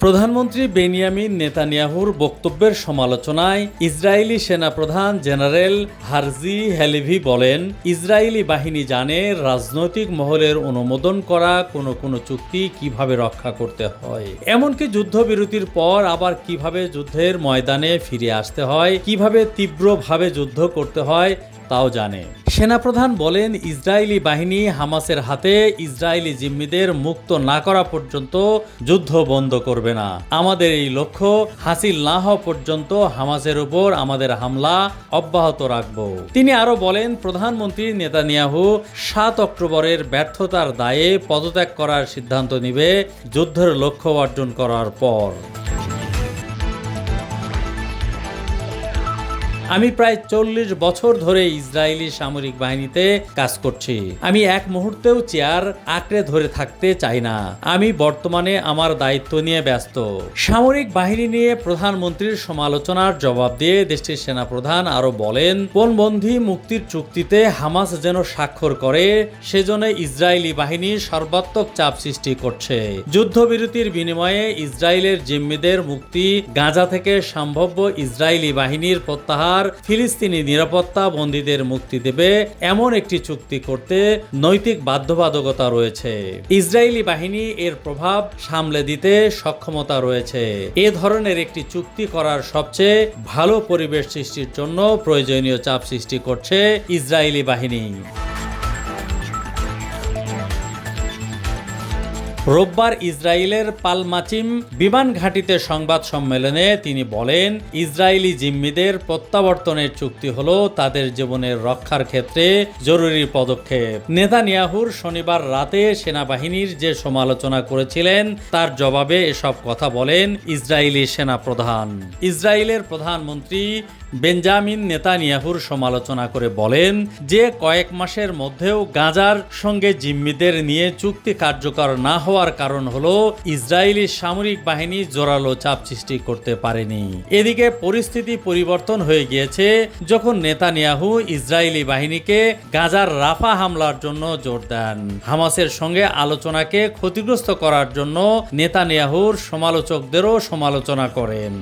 প্রধানমন্ত্রী বেনিয়ামিন নেতানিয়াহুর বক্তব্যের সমালোচনায় ইসরায়েলি সেনাপ্রধান জেনারেল হারজি হেলিভি বলেন, ইসরায়েলি বাহিনী জানে রাজনৈতিক মহলের অনুমোদন করা কোনো কোনো চুক্তি কীভাবে রক্ষা করতে হয়। এমনকি যুদ্ধবিরতির পর আবার কীভাবে যুদ্ধের ময়দানে ফিরে আসতে হয়, কীভাবে তীব্রভাবে যুদ্ধ করতে হয় তাও জানে। সেনাপ্রধান বলেন, ইসরায়েলি বাহিনী হামাসের হাতে ইসরায়েলি জিম্মিদের মুক্ত না করা পর্যন্ত যুদ্ধ বন্ধ করবে না। আমাদের এই লক্ষ্য, হাসিল না হওয়া পর্যন্ত হামাসের উপর আমাদের হামলা অব্যাহত রাখব। তিনি আরও বলেন, প্রধানমন্ত্রী নেতানিয়াহু সাত অক্টোবরের ব্যর্থতার দায়ে পদত্যাগ করার সিদ্ধান্ত নিবে, যুদ্ধের লক্ষ্য অর্জন করার পর। আমি প্রায় চল্লিশ বছর ধরে ইসরায়েলি সামরিক বাহিনীতে কাজ করছি। আমি এক মুহূর্তেও চেয়ার আঁকড়ে ধরে থাকতে চাই না। আমি বর্তমানে আমার দায়িত্ব নিয়ে ব্যস্ত। সামরিক বাহিনী নিয়ে প্রধানমন্ত্রীর সমালোচনার জবাব দিয়ে দেশটির সেনাপ্রধান আরও বলেন পণবন্ধী মুক্তির চুক্তিতে হামাস যেন স্বাক্ষর করে, সেজন্য ইসরায়েলি বাহিনী সর্বাত্মক চাপ সৃষ্টি করছে। যুদ্ধবিরতির বিনিময়ে ইসরায়েলের জিম্মিদের মুক্তি গাজা থেকে সম্ভাব্য ইসরায়েলি বাহিনীর প্রত্যাহার ফিলিস্তিনি নিরাপত্তা বন্দীদের মুক্তি দেবে এমন একটি চুক্তি করতে নৈতিক বাধ্যবাধকতা রয়েছে। ইসরায়েলি বাহিনী এর প্রভাব সামলে দিতে সক্ষমতা রয়েছে। এ ধরনের একটি চুক্তি করার সবচেয়ে ভালো পরিবেশ সৃষ্টির জন্য প্রয়োজনীয় চাপ সৃষ্টি করছে ইসরায়েলি বাহিনী। রোববার ইসরায়েলের পালমাচিম বিমান ঘাঁটিতে সংবাদ সম্মেলনে তিনি বলেন, ইসরায়েলি জিম্মিদের প্রত্যাবর্তনের চুক্তি হলো তাদের জীবনের রক্ষার ক্ষেত্রে জরুরি পদক্ষেপ। নেতানিয়াহুর শনিবার রাতে সেনাবাহিনীর যে সমালোচনা করেছিলেন, তার জবাবে এসব কথা বলেন ইসরায়েলি সেনা প্রধান ইসরায়েলের প্রধানমন্ত্রী বেঞ্জামিন নেতানিয়াহুর সমালোচনা করে বলেন, যে কয়েক মাসের মধ্যেও গাজার সঙ্গে জিম্মিদের নিয়ে চুক্তি কার্যকর না হওয়ার কারণ হলো ইসরায়েলি সামরিক বাহিনী জোরালো চাপ সৃষ্টি করতে পারেনি। এদিকে পরিস্থিতি পরিবর্তন হয়ে গিয়েছে যখন নেতানিয়াহু ইসরায়েলি বাহিনীকে গাজার রাফা হামলার জন্য জোর দেন। হামাসের সঙ্গে আলোচনাকে ক্ষতিগ্রস্ত করার জন্য নেতানিয়াহুর সমালোচকদেরও সমালোচনা করেন।